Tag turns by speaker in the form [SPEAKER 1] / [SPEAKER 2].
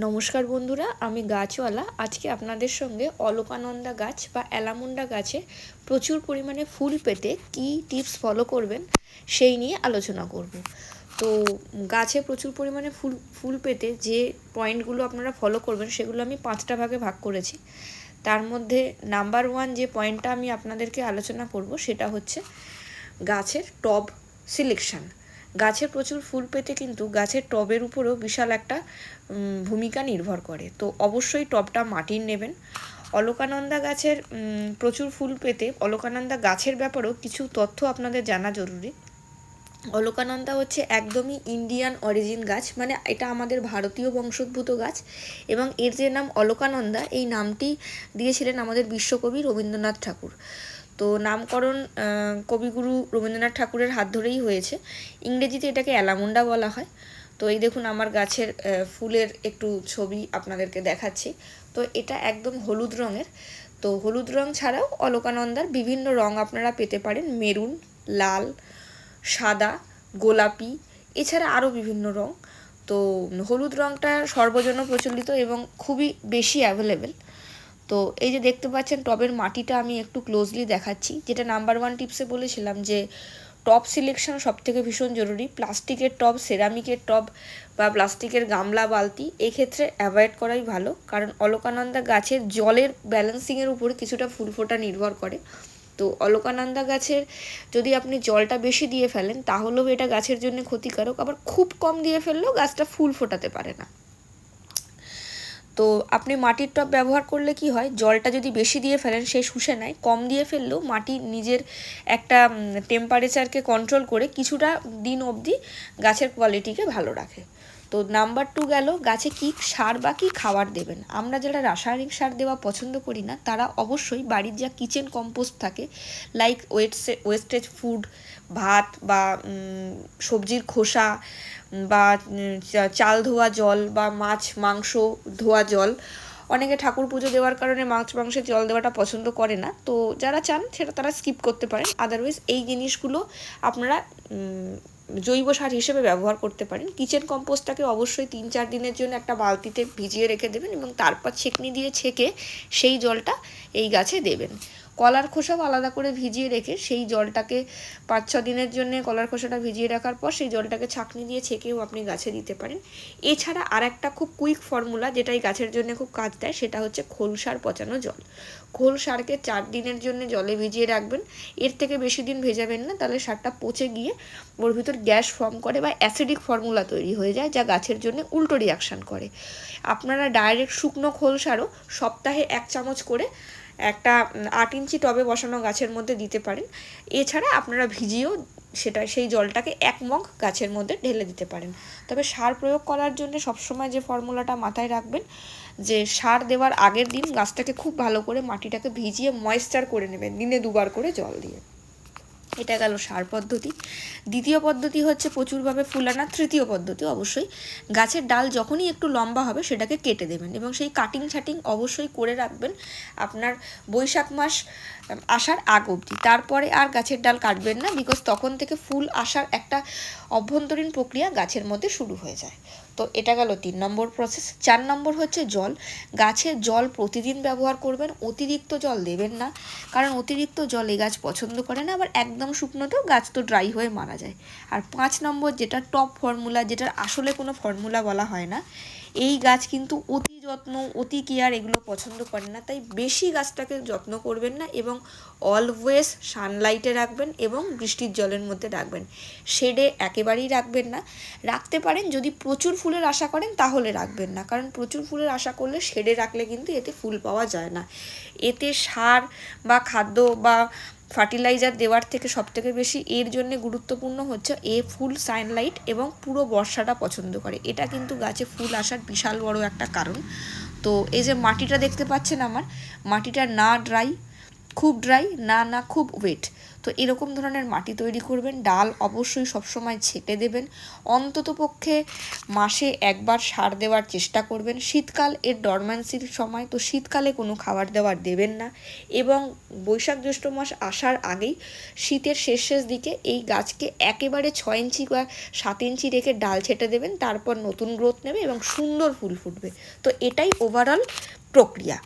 [SPEAKER 1] নমস্কার বন্ধুরা, আমি গাছওয়ালা। আজকে আপনাদের সঙ্গে অলোকানন্দা গাছ বা অ্যালামুন্ডা গাছে প্রচুর পরিমাণে ফুল পেতে কি টিপস ফলো করবেন সেই নিয়ে আলোচনা করব। তো গাছে প্রচুর পরিমাণে ফুল ফুল পেতে যে পয়েন্টগুলো আপনারা ফলো করবেন সেগুলো আমি পাঁচটা ভাগে ভাগ করেছি। তার মধ্যে নাম্বার ওয়ান যে পয়েন্টটা আমি আপনাদেরকে আলোচনা করব সেটা হচ্ছে গাছের টব সিলেকশন। গাছের প্রচুর ফুল পেতে কিন্তু গাছের টবের উপরেও বিশাল একটা ভূমিকা নির্ভর করে। তো অবশ্যই টবটা মাটির নেবেন। অলকানন্দা গাছের প্রচুর ফুল পেতে অলকানন্দা গাছের ব্যাপারেও কিছু তথ্য আপনাদের জানা জরুরি। অলকানন্দা হচ্ছে একদমই ইন্ডিয়ান অরিজিন গাছ মানে এটা আমাদের ভারতীয় বংশোদ্ভূত গাছ এবং এর যে নাম অলকানন্দা, এই নামটি দিয়েছিলেন আমাদের বিশ্বকবি রবীন্দ্রনাথ ঠাকুর। তো নামকরণ কবিগুরু রবীন্দ্রনাথ ঠাকুরের হাত ধরেই হয়েছে। ইংরেজিতে এটাকে অ্যালামুন্ডা বলা হয়। তো এই দেখুন আমার গাছের ফুলের একটু ছবি আপনাদেরকে দেখাচ্ছি। তো এটা একদম হলুদ রঙের। তো হলুদ রং ছাড়াও অলকানন্দার বিভিন্ন রং আপনারা পেতে পারেন। মেরুন, লাল, সাদা, গোলাপি, এছাড়া আরও বিভিন্ন রং। তো হলুদ রংটা সর্বজন প্রচলিত এবং খুবই বেশি অ্যাভেলেবেল তো এই যে দেখতে পাচ্ছেন টবের মাটিটা আমি একটু ক্লোজলি দেখাচ্ছি। যেটা নাম্বার ওয়ান টিপসে বলেছিলাম যে টব সিলেকশন সব থেকে ভীষণ জরুরি। প্লাস্টিকের টব সেরামিকের টব বা প্লাস্টিকের গামলা, বালতি এক্ষেত্রে অ্যাভয়েড করাই ভালো। কারণ অলকানন্দা গাছের জলের ব্যালেন্সিংয়ের উপর কিছুটা ফুল ফোটা নির্ভর করে। তো অলকানন্দা গাছের যদি আপনি জলটা বেশি দিয়ে ফেলেন, তাহলেও এটা গাছের জন্য ক্ষতিকারক। আবার খুব কম দিয়ে ফেললেও গাছটা ফুল ফোটাতে পারে না। তো আপনি মাটির টব ব্যবহার করলে কি হয়? জলটা যদি বেশি দিয়ে ফেলেন, সে শুষে নেয়। কম দিয়ে ফেললেও মাটি নিজের একটা টেম্পারেচারকে কন্ট্রোল করে কিছুটা দিন অবধি গাছের কোয়ালিটিকে ভালো রাখে। তো নাম্বার টু গেল, গাছে কি সার বা কি খাবার দেবেন? আমরা যারা রাসায়নিক সার দেওয়া পছন্দ করি না, তারা অবশ্যই বাড়ির যা কিচেন কম্পোস্ট থাকে লাইক ওয়েস্টে ওয়েস্টেজ ফুড ভাত বা সবজির খোসা বা চাল ধোয়া জল বা মাছ, মাংস ধোয়া জল। অনেকে ঠাকুর পুজো দেওয়ার কারণে মাছ মাংসের জল দেওয়াটা পছন্দ করে না। তো যারা চান, সেটা তারা স্কিপ করতে পারেন। আদারওয়াইজ এই জিনিসগুলো আপনারা জৈব সার হিসেবে ব্যবহার করতে পারেন। কিচেন কম্পোস্টটাকে অবশ্যই তিন চার দিনের জন্য একটা বালতিতে ভিজিয়ে রেখে দেবেন এবং তারপর ছেঁকনি দিয়ে ছেঁকে সেই জলটা এই গাছে দেবেন। কলার খোসাও আলাদা করে ভিজিয়ে রেখে সেই জলটাকে পাঁচ, ছ দিনের জন্য কলার খোসাটা ভিজিয়ে রাখার পর সেই জলটাকে ছাঁকনি দিয়ে ছেঁকেও আপনি গাছে দিতে পারেন। এছাড়া আর একটা খুব কুইক ফর্মুলা যেটা এই গাছের জন্য খুব কাজ দেয় সেটা হচ্ছে খোল সার পচানো জল। খোল সারকে চার দিনের জন্য জলে ভিজিয়ে রাখবেন। এর থেকে বেশি দিন ভেজাবেন না, তাহলে সারটা পচে গিয়ে ওর ভিতর গ্যাস ফর্ম করে বা অ্যাসিডিক ফর্মুলা তৈরি হয়ে যায় যা গাছের জন্য উল্টো রিয়াকশান করে। আপনারা ডাইরেক্ট শুকনো খোল সারও সপ্তাহে এক চামচ করে একটা আট ইঞ্চি টবে বসানো গাছের মধ্যে দিতে পারেন। এছাড়া আপনারা ভিজিয়েও সেটা, সেই জলটাকে এক মগ গাছের মধ্যে ঢেলে দিতে পারেন। তবে সার প্রয়োগ করার জন্য সবসময় যে ফর্মুলাটা মাথায় রাখবেন, যে সার দেওয়ার আগের দিন গাছটাকে খুব ভালো করে মাটিটাকে ভিজিয়ে ময়েশ্চার করে নেবেন, দিনে দুবার করে জল দিয়ে। এটা গেল সার পদ্ধতি। দ্বিতীয় পদ্ধতি হচ্ছে প্রচুরভাবে ফুল আনা তৃতীয় পদ্ধতি অবশ্যই, গাছের ডাল যখনই একটু লম্বা হবে সেটাকে কেটে দেবেন এবং সেই কাটিং ছাটিং অবশ্যই করে রাখবেন আপনার বৈশাখ মাস আসার আগ অবধি। তারপরে আর গাছের ডাল কাটবেন না বিকজ তখন থেকে ফুল আসার একটা অভ্যন্তরীণ প্রক্রিয়া গাছের মধ্যে শুরু হয়ে যায়। তো এটা গেল তিন নম্বর প্রসেস চার নম্বর হচ্ছে জল। গাছের জল প্রতিদিন ব্যবহার করবেন, অতিরিক্ত জল দেবেন না, কারণ অতিরিক্ত জল এ গাছ পছন্দ করে না, আবার একদম শুকনোতেও গাছ তো ড্রাই হয়ে মারা যায়। আর পাঁচ নম্বর যেটা টপ ফর্মুলা যেটার আসলে কোনো ফর্মুলা বলা হয় না এই গাছ কিন্তু অতি যত্ন, অতি কেয়ার এগুলো পছন্দ করে না। তাই বেশি গাছটাকে যত্ন করবেন না এবং অলওয়েজ সানলাইটে রাখবেন এবং বৃষ্টির জলের মধ্যে রাখবেন। শেডে একেবারেই রাখবেন না। রাখতে পারেন, যদি প্রচুর ফুলের আশা করেন তাহলে রাখবেন না। কারণ প্রচুর ফুলের আশা করলে শেডে রাখলে কিন্তু এতে ফুল পাওয়া যায় না। এতে সার বা খাদ্য বা ফার্টিলাইজার দেওয়ার থেকে সবথেকে বেশি এর জন্য গুরুত্বপূর্ণ হচ্ছে এ ফুল সানলাইট এবং পুরো বর্ষাটা পছন্দ করে। এটা কিন্তু গাছে ফুল আসার বিশাল বড় একটা কারণ। তো এই যে মাটিটা দেখতে পাচ্ছেন আমার, মাটিটা না ড্রাই খুব ড্রাই না না, খুব ওয়েট তো এরকম ধরনের মাটি তৈরি করবেন, ডাল অবশ্যই সবসময় ছেটে দেবেন। অন্তত পক্ষে মাসে একবার সার দেওয়ার চেষ্টা করবেন। শীতকাল এর ডরম্যান্সির সময়, তো শীতকালে কোনো খাবার দাবার দেবেন না। এবং বৈশাখ জ্যৈষ্ঠ মাস আসার আগেই শীতের শেষ শেষ দিকে এই গাছকে একেবারে ছয় ইঞ্চি বা সাত ইঞ্চি রেখে ডাল ছেটে দেবেন। তারপর নতুন গ্রোথ নেবে এবং সুন্দর ফুল ফুটবে। তো এটাই ওভারঅল প্রক্রিয়া।